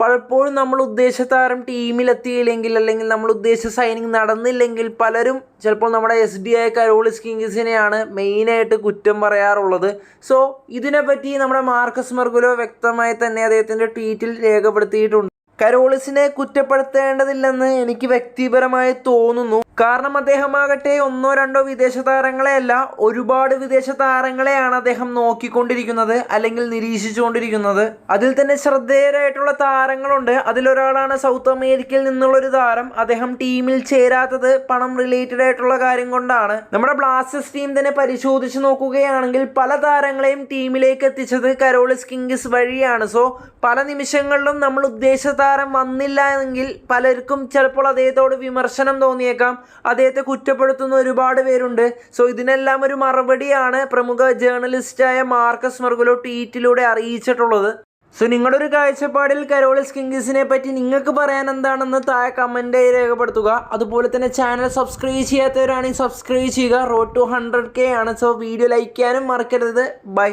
പലപ്പോഴും നമ്മൾ ഉദ്ദേശ താരം ടീമിലെത്തിയില്ലെങ്കിൽ അല്ലെങ്കിൽ നമ്മൾ ഉദ്ദേശ സൈനിങ് നടന്നില്ലെങ്കിൽ പലരും ചിലപ്പോൾ നമ്മുടെ എസ് ഡി ആയ കരോളിസ് കിങ്സിനെയാണ് മെയിനായിട്ട് കുറ്റം പറയാറുള്ളത്. സോ ഇതിനെപ്പറ്റി നമ്മുടെ മാർക്കസ് മെർഗുലോ വ്യക്തമായി തന്നെ അദ്ദേഹത്തിന്റെ ട്വീറ്റിൽ രേഖപ്പെടുത്തിയിട്ടുണ്ട്. കരോളിസിനെ കുറ്റപ്പെടുത്തേണ്ടതില്ലെന്ന് എനിക്ക് വ്യക്തിപരമായി തോന്നുന്നു. കാരണം അദ്ദേഹമാകട്ടെ ഒന്നോ രണ്ടോ വിദേശ താരങ്ങളെയല്ല ഒരുപാട് വിദേശ താരങ്ങളെയാണ് അദ്ദേഹം നോക്കിക്കൊണ്ടിരിക്കുന്നത് അല്ലെങ്കിൽ നിരീക്ഷിച്ചുകൊണ്ടിരിക്കുന്നത്. അതിൽ തന്നെ ശ്രദ്ധേയരായിട്ടുള്ള താരങ്ങളുണ്ട്. അതിലൊരാളാണ് സൗത്ത് അമേരിക്കയിൽ നിന്നുള്ള ഒരു താരം. അദ്ദേഹം ടീമിൽ ചേരാത്തത് പണം റിലേറ്റഡ് ആയിട്ടുള്ള കാര്യം കൊണ്ടാണ്. നമ്മുടെ ബ്ലാസ്റ്റേഴ്സ് ടീം തന്നെ പരിശോധിച്ച് നോക്കുകയാണെങ്കിൽ പല താരങ്ങളെയും ടീമിലേക്ക് എത്തിച്ചത് കരോളിസ് കിങ്സ് വഴിയാണ്. സോ പല നിമിഷങ്ങളിലും നമ്മൾ ഉദ്ദേശ താരം വന്നില്ല എങ്കിൽ പലർക്കും ചിലപ്പോൾ അദ്ദേഹത്തോട് വിമർശനം തോന്നിയേക്കാം. അദ്ദേഹത്തെ കുറ്റപ്പെടുത്തുന്ന ഒരുപാട് പേരുണ്ട്. സോ ഇതിനെല്ലാം ഒരു മറുപടിയാണ് പ്രമുഖ ജേർണലിസ്റ്റായ മാർക്കസ് മെർഗുലോ ട്വീറ്റിലൂടെ അറിയിച്ചിട്ടുള്ളത്. സോ നിങ്ങളുടെ ഒരു കാഴ്ചപ്പാടിൽ കരോളിസ് കിങ്സിനെ പറ്റി നിങ്ങൾക്ക് പറയാൻ എന്താണെന്ന് താഴെ കമന്റായി രേഖപ്പെടുത്തുക. അതുപോലെ തന്നെ ചാനൽ സബ്സ്ക്രൈബ് ചെയ്യാത്തവരാണെങ്കിൽ സബ്സ്ക്രൈബ് ചെയ്യുക. റോഡ് ടു ഹൺഡ്രഡ് കെ ആണ്. സോ വീഡിയോ ലൈക്ക് ചെയ്യാനും മറക്കരുത്. ബൈ